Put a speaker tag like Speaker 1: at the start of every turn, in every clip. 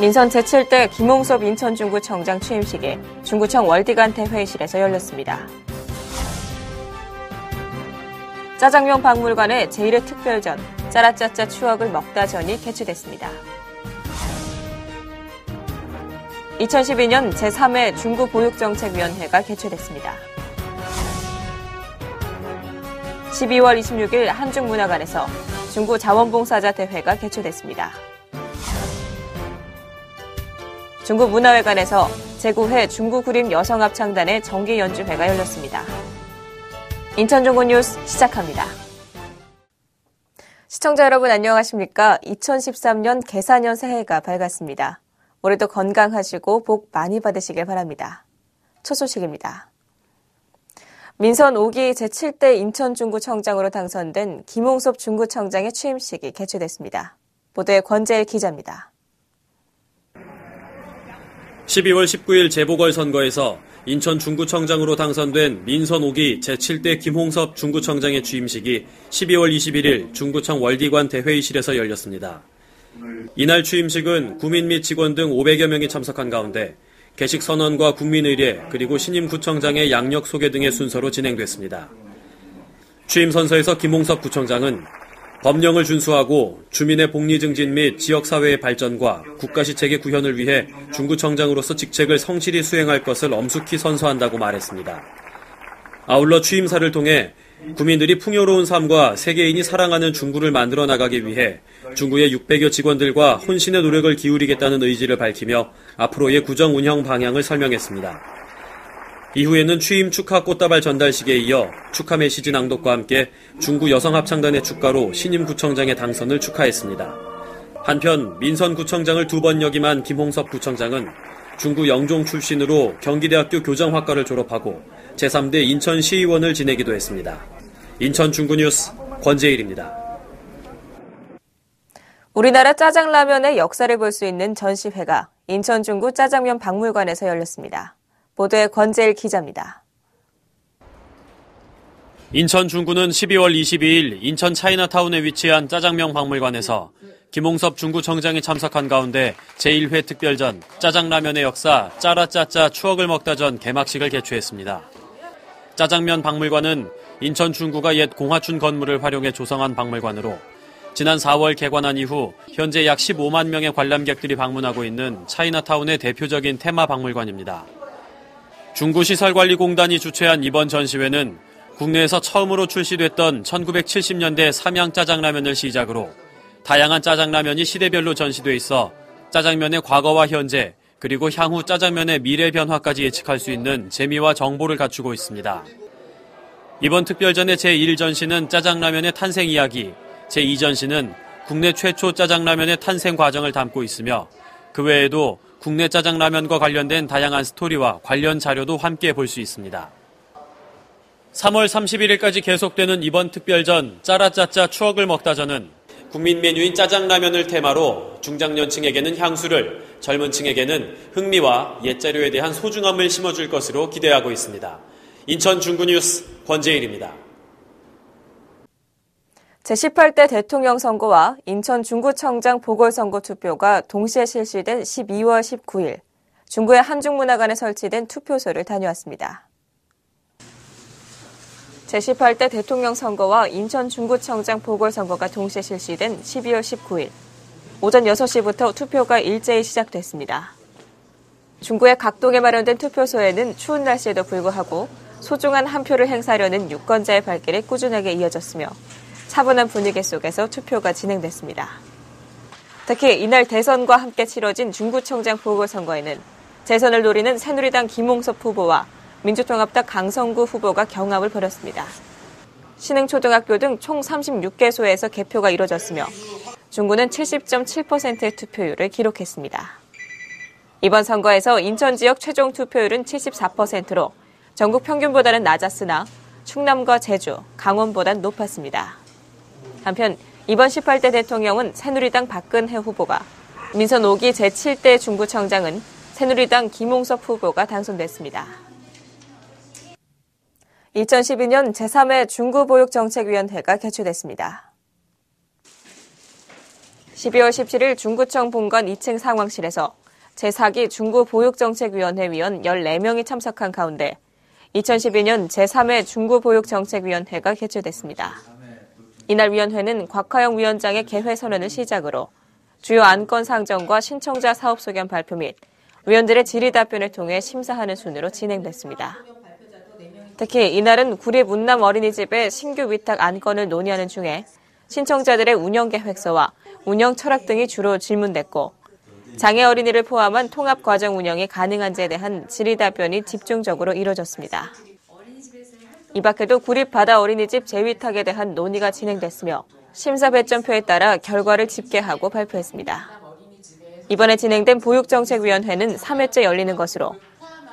Speaker 1: 민선 제7대 김홍섭 인천중구청장 취임식이 중구청 월디간테 회의실에서 열렸습니다. 짜장면 박물관의 제1회 특별전 짜라짜짜 추억을 먹다 전이 개최됐습니다. 2012년 제3회 중구보육정책위원회가 개최됐습니다. 12월 26일 한중문화관에서 중구 자원봉사자 대회가 개최됐습니다. 중구문화회관에서 제9회 중구구림 여성합창단의 정기 연주회가 열렸습니다. 인천중구 뉴스 시작합니다. 시청자 여러분 안녕하십니까? 2013년 개사년 새해가 밝았습니다. 올해도 건강하시고 복 많이 받으시길 바랍니다. 첫 소식입니다. 민선 5기 제7대 인천중구청장으로 당선된 김홍섭 중구청장의 취임식이 개최됐습니다. 보도의 권재일 기자입니다.
Speaker 2: 12월 19일 재보궐선거에서 인천 중구청장으로 당선된 민선 5기 제7대 김홍섭 중구청장의 취임식이 12월 21일 중구청 월디관 대회의실에서 열렸습니다. 이날 취임식은 구민 및 직원 등 500여 명이 참석한 가운데 개식 선언과 국민의례 그리고 신임 구청장의 양력 소개 등의 순서로 진행됐습니다. 취임 선서에서 김홍섭 구청장은 법령을 준수하고 주민의 복리 증진 및 지역사회의 발전과 국가시책의 구현을 위해 중구청장으로서 직책을 성실히 수행할 것을 엄숙히 선서한다고 말했습니다. 아울러 취임사를 통해 구민들이 풍요로운 삶과 세계인이 사랑하는 중구를 만들어 나가기 위해 중구의 600여 직원들과 혼신의 노력을 기울이겠다는 의지를 밝히며 앞으로의 구정 운영 방향을 설명했습니다. 이후에는 취임 축하 꽃다발 전달식에 이어 축하 메시지 낭독과 함께 중구 여성합창단의 축가로 신임 구청장의 당선을 축하했습니다. 한편 민선 구청장을 두 번 역임한 김홍섭 구청장은 중구 영종 출신으로 경기대학교 교정학과를 졸업하고 제3대 인천시의원을 지내기도 했습니다. 인천 중구뉴스 권재일입니다.
Speaker 1: 우리나라 짜장라면의 역사를 볼 수 있는 전시회가 인천 중구 짜장면 박물관에서 열렸습니다. 보도의 권재일 기자입니다.
Speaker 2: 인천 중구는 12월 22일 인천 차이나타운에 위치한 짜장면 박물관에서 김홍섭 중구청장이 참석한 가운데 제1회 특별전 짜장라면의 역사 짜라짜짜 추억을 먹다 전 개막식을 개최했습니다. 짜장면 박물관은 인천 중구가 옛 공화춘 건물을 활용해 조성한 박물관으로 지난 4월 개관한 이후 현재 약 15만 명의 관람객들이 방문하고 있는 차이나타운의 대표적인 테마 박물관입니다. 중구시설관리공단이 주최한 이번 전시회는 국내에서 처음으로 출시됐던 1970년대 삼양 짜장라면을 시작으로 다양한 짜장라면이 시대별로 전시돼 있어 짜장면의 과거와 현재 그리고 향후 짜장면의 미래 변화까지 예측할 수 있는 재미와 정보를 갖추고 있습니다. 이번 특별전의 제1전시는 짜장라면의 탄생 이야기, 제2전시는 국내 최초 짜장라면의 탄생 과정을 담고 있으며 그 외에도 국내 짜장라면과 관련된 다양한 스토리와 관련 자료도 함께 볼 수 있습니다. 3월 31일까지 계속되는 이번 특별전 짜라짜짜 추억을 먹다전은 국민 메뉴인 짜장라면을 테마로 중장년층에게는 향수를, 젊은 층에게는 흥미와 옛자료에 대한 소중함을 심어줄 것으로 기대하고 있습니다. 인천 중구뉴스 권재일입니다.
Speaker 1: 제18대 대통령 선거와 인천 중구청장 보궐선거 투표가 동시에 실시된 12월 19일 중구의 한중문화관에 설치된 투표소를 다녀왔습니다. 제18대 대통령 선거와 인천 중구청장 보궐선거가 동시에 실시된 12월 19일 오전 6시부터 투표가 일제히 시작됐습니다. 중구의 각동에 마련된 투표소에는 추운 날씨에도 불구하고 소중한 한 표를 행사하려는 유권자의 발길이 꾸준하게 이어졌으며 차분한 분위기 속에서 투표가 진행됐습니다. 특히 이날 대선과 함께 치러진 중구청장 보궐선거에는 재선을 노리는 새누리당 김홍섭 후보와 민주통합당 강성구 후보가 경합을 벌였습니다. 신흥초등학교 등 총 36개소에서 개표가 이뤄졌으며 중구는 70.7%의 투표율을 기록했습니다. 이번 선거에서 인천 지역 최종 투표율은 74%로 전국 평균보다는 낮았으나 충남과 제주, 강원보단 높았습니다. 한편 이번 18대 대통령은 새누리당 박근혜 후보가 민선 5기 제7대 중구청장은 새누리당 김홍섭 후보가 당선됐습니다. 2012년 제3회 중구보육정책위원회가 개최됐습니다. 12월 17일 중구청 본관 2층 상황실에서 제4기 중구보육정책위원회 위원 14명이 참석한 가운데 2012년 제3회 중구보육정책위원회가 개최됐습니다. 이날 위원회는 곽화영 위원장의 개회 선언을 시작으로 주요 안건 상정과 신청자 사업 소견 발표 및 위원들의 질의 답변을 통해 심사하는 순으로 진행됐습니다. 특히 이날은 구리 문남 어린이집의 신규 위탁 안건을 논의하는 중에 신청자들의 운영 계획서와 운영 철학 등이 주로 질문됐고 장애 어린이를 포함한 통합 과정 운영이 가능한지에 대한 질의 답변이 집중적으로 이뤄졌습니다. 이 밖에도 구립 바다 어린이집 재위탁에 대한 논의가 진행됐으며 심사 배점표에 따라 결과를 집계하고 발표했습니다. 이번에 진행된 보육정책위원회는 3회째 열리는 것으로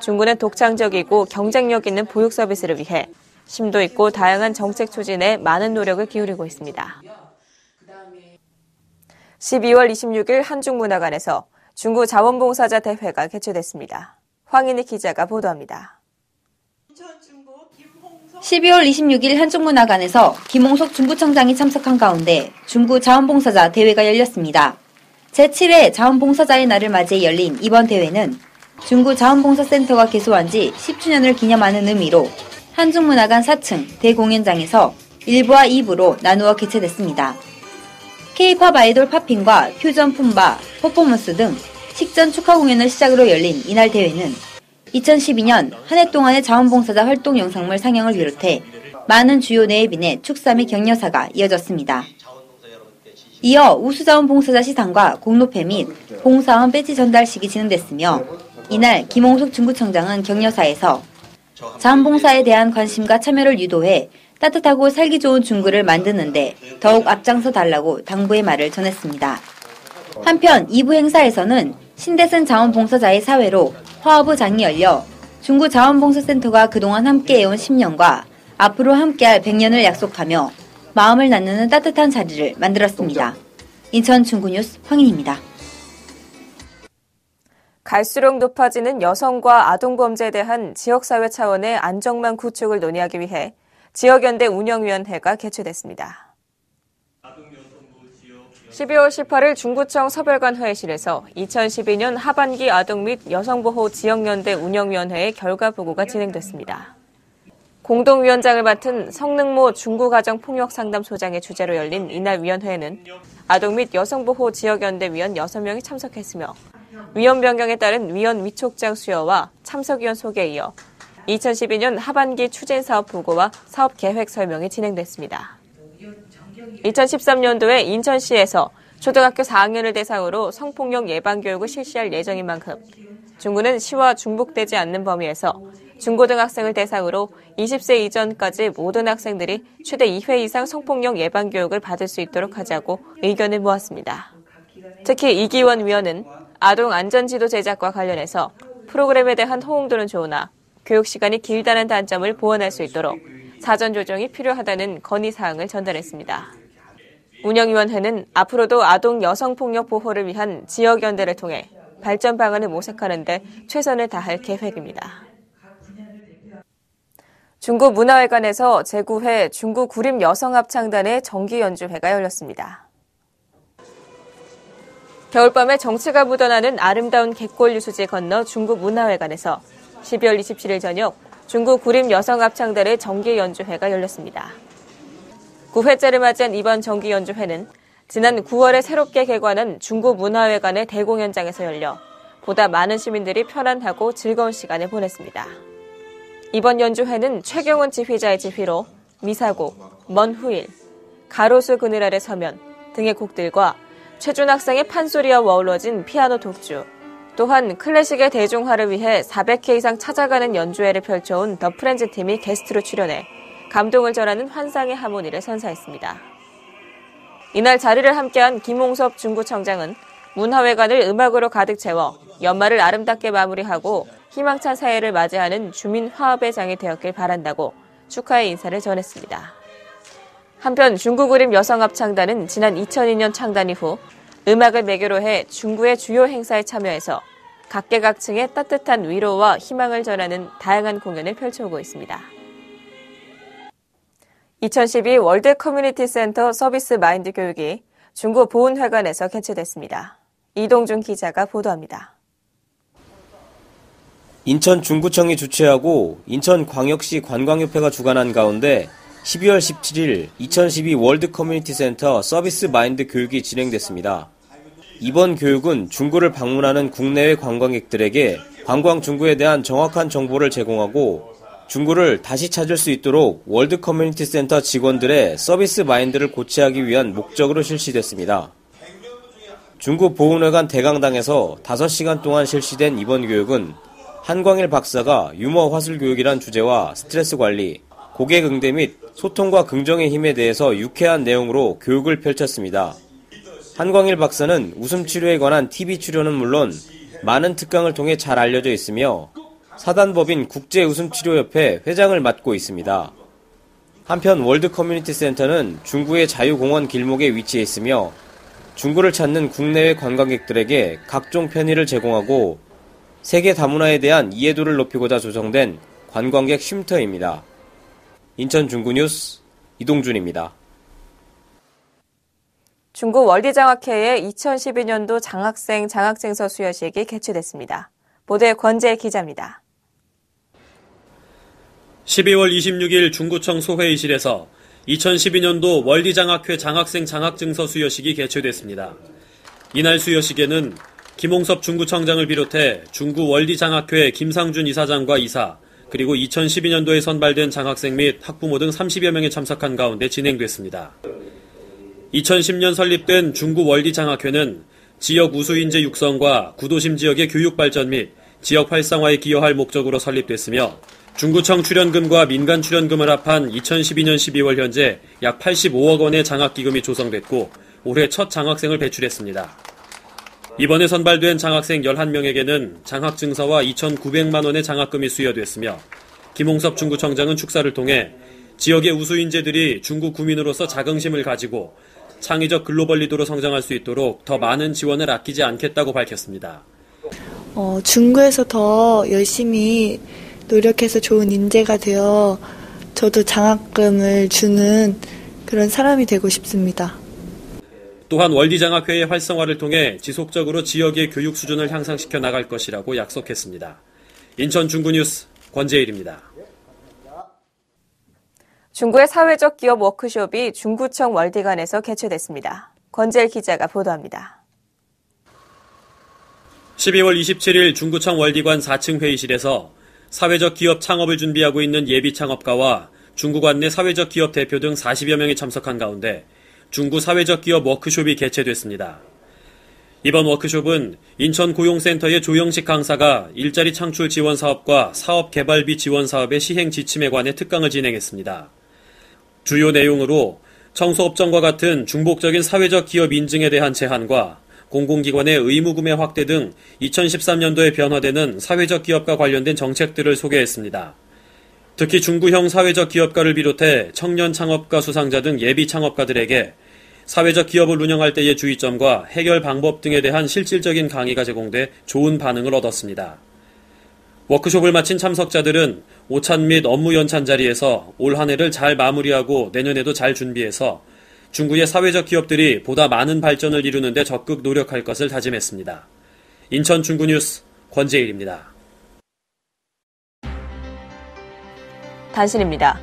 Speaker 1: 중구는 독창적이고 경쟁력 있는 보육 서비스를 위해 심도 있고 다양한 정책 추진에 많은 노력을 기울이고 있습니다. 12월 26일 한중문화관에서 중구 자원봉사자 대회가 개최됐습니다. 황인희 기자가 보도합니다.
Speaker 3: 12월 26일 한중문화관에서 김홍석 중구청장이 참석한 가운데 중구 자원봉사자 대회가 열렸습니다. 제7회 자원봉사자의 날을 맞이해 열린 이번 대회는 중구 자원봉사센터가 개소한 지 10주년을 기념하는 의미로 한중문화관 4층 대공연장에서 1부와 2부로 나누어 개최됐습니다. K-팝 아이돌 팝핑과 퓨전 품바, 퍼포먼스 등 식전 축하 공연을 시작으로 열린 이날 대회는 2012년 한 해 동안의 자원봉사자 활동 영상물 상영을 비롯해 많은 주요 내외빈의 축사 및 격려사가 이어졌습니다. 이어 우수자원봉사자 시상과 공로패 및 봉사원 배지 전달식이 진행됐으며 이날 김홍숙 중구청장은 격려사에서 자원봉사에 대한 관심과 참여를 유도해 따뜻하고 살기 좋은 중구를 만드는데 더욱 앞장서 달라고 당부의 말을 전했습니다. 한편 2부 행사에서는 신대승 자원봉사자의 사회로 화합의 장이 열려 중구 자원봉사센터가 그동안 함께해온 10년과 앞으로 함께할 100년을 약속하며 마음을 나누는 따뜻한 자리를 만들었습니다. 인천 중구뉴스 황인입니다.
Speaker 1: 갈수록 높아지는 여성과 아동범죄에 대한 지역사회 차원의 안정망 구축을 논의하기 위해 지역연대 운영위원회가 개최됐습니다. 12월 18일 중구청 서별관 회의실에서 2012년 하반기 아동 및 여성보호 지역연대 운영위원회의 결과 보고가 진행됐습니다. 공동위원장을 맡은 성능모 중구가정폭력상담소장의 주재로 열린 이날 위원회에는 아동 및 여성보호 지역연대 위원 6명이 참석했으며 위원 변경에 따른 위원 위촉장 수여와 참석위원 소개에 이어 2012년 하반기 추진 사업 보고와 사업 계획 설명이 진행됐습니다. 2013년도에 인천시에서 초등학교 4학년을 대상으로 성폭력 예방 교육을 실시할 예정인 만큼 중구는 시와 중복되지 않는 범위에서 중고등학생을 대상으로 20세 이전까지 모든 학생들이 최대 2회 이상 성폭력 예방 교육을 받을 수 있도록 하자고 의견을 모았습니다. 특히 이기원 위원은 아동 안전지도 제작과 관련해서 프로그램에 대한 호응도는 좋으나 교육 시간이 길다는 단점을 보완할 수 있도록 사전 조정이 필요하다는 건의사항을 전달했습니다. 운영위원회는 앞으로도 아동 여성폭력 보호를 위한 지역연대를 통해 발전 방안을 모색하는데 최선을 다할 계획입니다. 중구 문화회관에서 제9회 중구 구림 여성합창단의 정기 연주회가 열렸습니다. 겨울밤에 정취가 묻어나는 아름다운 갯골 유수지 건너 중구 문화회관에서 12월 27일 저녁 중구 구림 여성합창단의 정기 연주회가 열렸습니다. 9회째를 맞이한 이번 정기 연주회는 지난 9월에 새롭게 개관한 중구 문화회관의 대공연장에서 열려 보다 많은 시민들이 편안하고 즐거운 시간을 보냈습니다. 이번 연주회는 최경훈 지휘자의 지휘로 미사곡, 먼 후일, 가로수 그늘 아래 서면 등의 곡들과 최준 학생의 판소리와 어우러진 피아노 독주, 또한 클래식의 대중화를 위해 400회 이상 찾아가는 연주회를 펼쳐온 더 프렌즈 팀이 게스트로 출연해 감동을 전하는 환상의 하모니를 선사했습니다. 이날 자리를 함께한 김홍섭 중구청장은 문화회관을 음악으로 가득 채워 연말을 아름답게 마무리하고 희망찬 새해를 맞이하는 주민 화합의 장이 되었길 바란다고 축하의 인사를 전했습니다. 한편 중구그림 여성합창단은 지난 2002년 창단 이후 음악을 매개로 해 중구의 주요 행사에 참여해서 각계각층의 따뜻한 위로와 희망을 전하는 다양한 공연을 펼쳐오고 있습니다. 2012 월드 커뮤니티 센터 서비스 마인드 교육이 중구 보훈회관에서 개최됐습니다. 이동준 기자가 보도합니다.
Speaker 4: 인천 중구청이 주최하고 인천광역시 관광협회가 주관한 가운데 12월 17일 2012 월드 커뮤니티 센터 서비스 마인드 교육이 진행됐습니다. 이번 교육은 중구를 방문하는 국내외 관광객들에게 관광 중구에 대한 정확한 정보를 제공하고 중구를 다시 찾을 수 있도록 월드 커뮤니티 센터 직원들의 서비스 마인드를 고취하기 위한 목적으로 실시됐습니다. 중구 보훈회관 대강당에서 5시간 동안 실시된 이번 교육은 한광일 박사가 유머 화술 교육이란 주제와 스트레스 관리, 고객 응대 및 소통과 긍정의 힘에 대해서 유쾌한 내용으로 교육을 펼쳤습니다. 한광일 박사는 웃음 치료에 관한 TV 출연은 물론 많은 특강을 통해 잘 알려져 있으며 사단법인 국제웃음치료협회 회장을 맡고 있습니다. 한편 월드 커뮤니티 센터는 중구의 자유공원 길목에 위치해 있으며 중구를 찾는 국내외 관광객들에게 각종 편의를 제공하고 세계 다문화에 대한 이해도를 높이고자 조성된 관광객 쉼터입니다. 인천 중구 뉴스 이동준입니다.
Speaker 1: 중구 월디장학회의 2012년도 장학생 장학증서 수여식이 개최됐습니다. 보도의 권재 기자입니다.
Speaker 2: 12월 26일 중구청 소회의실에서 2012년도 월디장학회 장학생 장학증서 수여식이 개최됐습니다. 이날 수여식에는 김홍섭 중구청장을 비롯해 중구 월디장학회 김상준 이사장과 이사, 그리고 2012년도에 선발된 장학생 및 학부모 등 30여 명이 참석한 가운데 진행됐습니다. 2010년 설립된 중구 월디장학회는 지역 우수인재 육성과 구도심 지역의 교육 발전 및 지역 활성화에 기여할 목적으로 설립됐으며 중구청 출연금과 민간 출연금을 합한 2012년 12월 현재 약 85억 원의 장학기금이 조성됐고 올해 첫 장학생을 배출했습니다. 이번에 선발된 장학생 11명에게는 장학증서와 2,900만 원의 장학금이 수여됐으며 김홍섭 중구청장은 축사를 통해 지역의 우수인재들이 중구 구민으로서 자긍심을 가지고 창의적 글로벌 리더로 성장할 수 있도록 더 많은 지원을 아끼지 않겠다고 밝혔습니다.
Speaker 5: 어, 중구에서 더 열심히 노력해서 좋은 인재가 되어 저도 장학금을 주는 그런 사람이 되고 싶습니다.
Speaker 2: 또한 월디장학회의 활성화를 통해 지속적으로 지역의 교육 수준을 향상시켜 나갈 것이라고 약속했습니다. 인천 중구뉴스 권재일입니다.
Speaker 1: 중구의 사회적 기업 워크숍이 중구청 월디관에서 개최됐습니다. 권재일 기자가 보도합니다.
Speaker 2: 12월 27일 중구청 월디관 4층 회의실에서 사회적 기업 창업을 준비하고 있는 예비 창업가와 중구관 내 사회적 기업 대표 등 40여 명이 참석한 가운데 중구 사회적 기업 워크숍이 개최됐습니다. 이번 워크숍은 인천 고용센터의 조영식 강사가 일자리 창출 지원 사업과 사업 개발비 지원 사업의 시행 지침에 관해 특강을 진행했습니다. 주요 내용으로 청소업종과 같은 중복적인 사회적 기업 인증에 대한 제한과 공공기관의 의무구매 확대 등 2013년도에 변화되는 사회적 기업과 관련된 정책들을 소개했습니다. 특히 중구형 사회적 기업가를 비롯해 청년 창업가 수상자 등 예비 창업가들에게 사회적 기업을 운영할 때의 주의점과 해결 방법 등에 대한 실질적인 강의가 제공돼 좋은 반응을 얻었습니다. 워크숍을 마친 참석자들은 오찬 및 업무 연찬 자리에서 올 한 해를 잘 마무리하고 내년에도 잘 준비해서 중구의 사회적 기업들이 보다 많은 발전을 이루는데 적극 노력할 것을 다짐했습니다. 인천 중구 뉴스 권재일입니다.
Speaker 1: 단신입니다.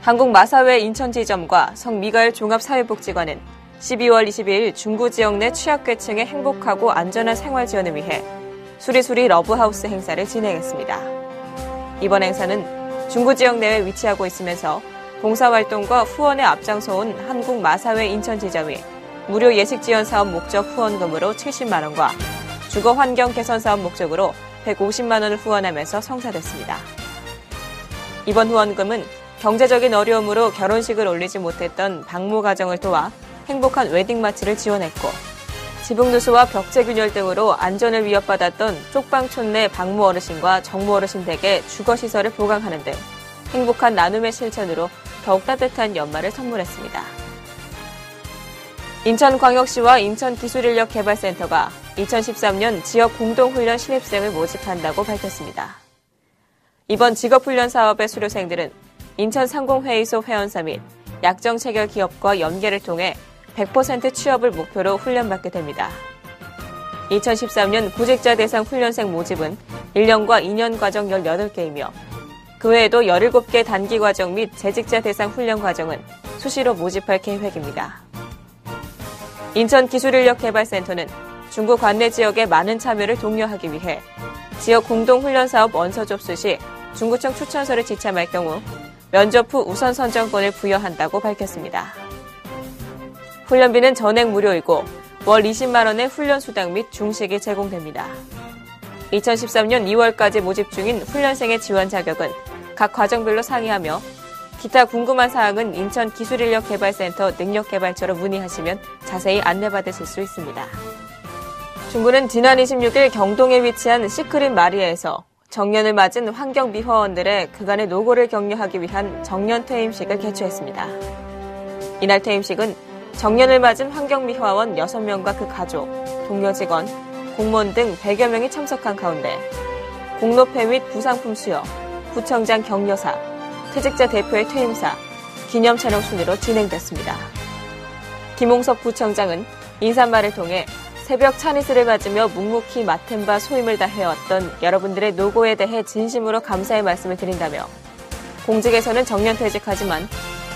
Speaker 1: 한국 마사회 인천지점과 성미가엘 종합사회복지관은 12월 22일 중구 지역 내 취약계층의 행복하고 안전한 생활 지원을 위해 수리수리 러브하우스 행사를 진행했습니다. 이번 행사는 중구 지역 내에 위치하고 있으면서 봉사활동과 후원에 앞장서온 한국마사회 인천지점이 무료 예식 지원 사업 목적 후원금으로 70만 원과 주거 환경 개선 사업 목적으로 150만 원을 후원하면서 성사됐습니다. 이번 후원금은 경제적인 어려움으로 결혼식을 올리지 못했던 박모 가정을 도와 행복한 웨딩마치를 지원했고 지붕누수와 벽체균열 등으로 안전을 위협받았던 쪽방촌 내 박모 어르신과 정모 어르신 댁에 주거시설을 보강하는 등 행복한 나눔의 실천으로 더욱 따뜻한 연말을 선물했습니다. 인천광역시와 인천기술인력개발센터가 2013년 지역 공동훈련 신입생을 모집한다고 밝혔습니다. 이번 직업훈련 사업의 수료생들은 인천 상공회의소 회원사 및 약정 체결 기업과 연계를 통해 100% 취업을 목표로 훈련받게 됩니다. 2013년 구직자 대상 훈련생 모집은 1년과 2년 과정 18개이며 그 외에도 17개 단기 과정 및 재직자 대상 훈련 과정은 수시로 모집할 계획입니다. 인천기술인력개발센터는 중국 관내 지역의 많은 참여를 독려하기 위해 지역 공동훈련사업 원서 접수 시 중구청 추천서를 지참할 경우 면접 후 우선 선정권을 부여한다고 밝혔습니다. 훈련비는 전액 무료이고 월 20만 원의 훈련 수당 및 중식이 제공됩니다. 2013년 2월까지 모집 중인 훈련생의 지원 자격은 각 과정별로 상의하며 기타 궁금한 사항은 인천 기술인력개발센터 능력개발처로 문의하시면 자세히 안내받으실 수 있습니다. 중구는 지난 26일 경동에 위치한 시크릿 마리아에서 정년을 맞은 환경미화원들의 그간의 노고를 격려하기 위한 정년 퇴임식을 개최했습니다. 이날 퇴임식은 정년을 맞은 환경미화원 6명과 그 가족, 동료 직원, 공무원 등 100여 명이 참석한 가운데 공로패 및 부상품 수여, 구청장 격려사, 퇴직자 대표의 퇴임사, 기념 촬영 순으로 진행됐습니다. 김홍석 부청장은 인사말을 통해 새벽 찬이슬을 맞으며 묵묵히 맡은 바 소임을 다해왔던 여러분들의 노고에 대해 진심으로 감사의 말씀을 드린다며 공직에서는 정년 퇴직하지만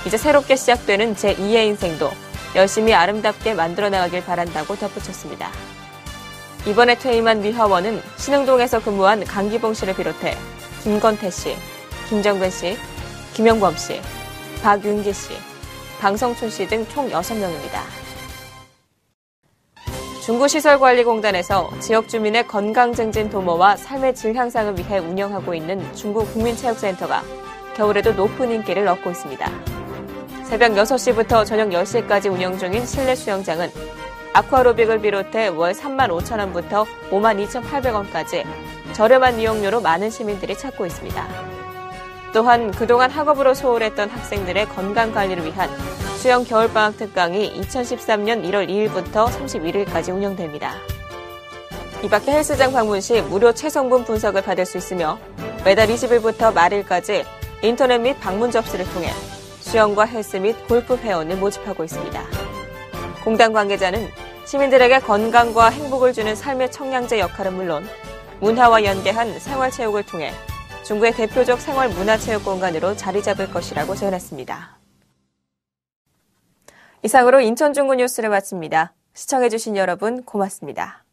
Speaker 1: 이제 새롭게 시작되는 제2의 인생도 열심히 아름답게 만들어 나가길 바란다고 덧붙였습니다. 이번에 퇴임한 미화원은 신흥동에서 근무한 강기봉 씨를 비롯해 김건태 씨, 김정근 씨, 김영범 씨, 박윤기 씨, 방성춘 씨 등 총 6명입니다. 중구시설관리공단에서 지역 주민의 건강 증진 도모와 삶의 질 향상을 위해 운영하고 있는 중구 국민체육센터가 겨울에도 높은 인기를 얻고 있습니다. 새벽 6시부터 저녁 10시까지 운영 중인 실내 수영장은 아쿠아로빅을 비롯해 월 3만 5천 원부터 5만 2,800원까지 저렴한 이용료로 많은 시민들이 찾고 있습니다. 또한 그동안 학업으로 소홀했던 학생들의 건강 관리를 위한 수영 겨울방학 특강이 2013년 1월 2일부터 31일까지 운영됩니다. 이 밖에 헬스장 방문 시 무료 체성분 분석을 받을 수 있으며 매달 20일부터 말일까지 인터넷 및 방문 접수를 통해 수영과 헬스 및 골프 회원을 모집하고 있습니다. 공단 관계자는 시민들에게 건강과 행복을 주는 삶의 청량제 역할은 물론 문화와 연계한 생활체육을 통해 중국의 대표적 생활 문화체육 공간으로 자리 잡을 것이라고 전했습니다. 이상으로 인천 중구 뉴스를 마칩니다. 시청해주신 여러분 고맙습니다.